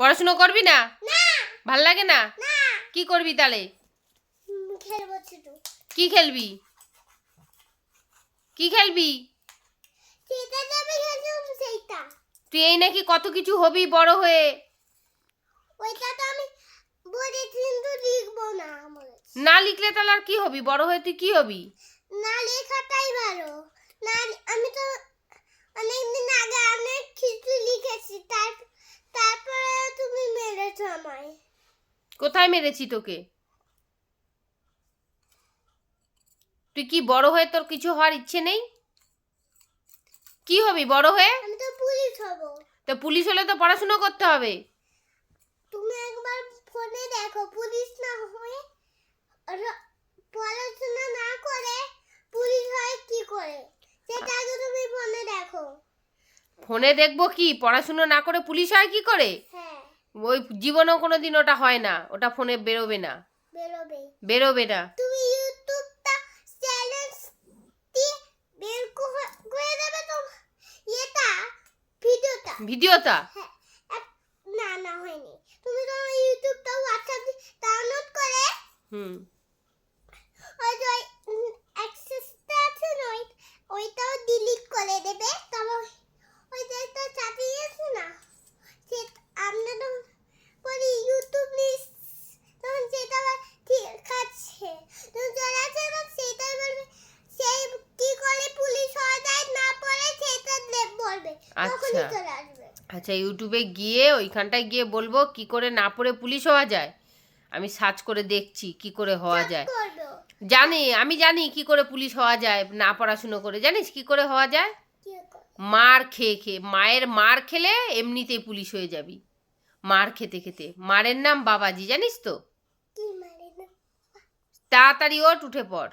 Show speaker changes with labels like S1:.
S1: পড়াশুনো করবি না?
S2: না।
S1: ভালো লাগে না?
S2: না।
S1: কি করবি তাহলে? কি খেলবি? কি খেলবি? তুই এই নাকি কত কিছু হবি বড় হয়ে?
S2: ওইটা তো আমি কিন্তু লিখব না
S1: না লিখলে তাহলে আর কি হবি? বড় হয়ে তুই কি হবি?
S2: না লেখাটাই ভালো না আমি তো অনেকদিন আগে অনেক কিছু লিখেছি তার তারপরে তুমি মেরেছো আমায়
S1: কোথায় মেরেছি তোকে? তুই কি বড় হয়ে তোর কিছু হওয়ার ইচ্ছে নেই? কি হবি বড় হয়ে?
S2: আমি তো পুলিশ হব।
S1: তো পুলিশ হলে তো পড়াশোনা করতে হবে।
S2: তুমি একবার ফোনে দেখো পুলিশ না হয়ে পড়াশোনা না করে পুলিশ হয় কি করে? সেটা আগে তুমি ফোনে দেখো।
S1: ফোনে দেখব কি? পড়াশুনো না করে পুলিশ হয় কি করে?
S2: হ্যাঁ।
S1: ওই জীবনেও কোনো দিন ওটা হয় না ওটা ফোনে বেরোবে না।
S2: বেরোবে।
S1: বেরোবে না।
S2: তুমি ইউটিউবটা চ্যালেঞ্জ দিয়ে বের করে দেবে তো এটা ভিডিওটা?
S1: ভিডিওটা?
S2: হ্যাঁ। না না হয়নি। তুমি তো ইউটিউবটা হোয়াটসঅ্যাপ ডাউনলোড করে
S1: হুম
S2: ওই যে অ্যাক্সেসটা আছে না ওই- ওইটাও ডিলিট করে দেবে তারপর ওই যে একটা চাপিয়ে আছে না সে আমরা তো বলি ইউটিউব নিস তখন সেটা আবার ঠিক আছে তখন চলে আসে এবং সেটাই বলবে সেই কি করে পুলিশ হওয়া যায় না পড়ে সেটা দেব বলবে তখনই
S1: আচ্ছা। আচ্ছা ইউটিউবে গিয়ে ওইখানটায় গিয়ে বলব কি করে না পড়ে পুলিশ হওয়া যায়? আমি সার্চ করে দেখছি কি করে হওয়া যায়। জানি আমি জানি কি করে পুলিশ হওয়া যায় না পড়াশুনো করে। জানিস কি করে হওয়া যায়? মার খেয়ে খেয়ে মায়ের মার খেলে এমনিতেই পুলিশ হয়ে যাবি। মার খেতে খেতে। মারের নাম বাবাজি জানিস তো? তাড়াতাড়ি ওঠ উঠে পড়।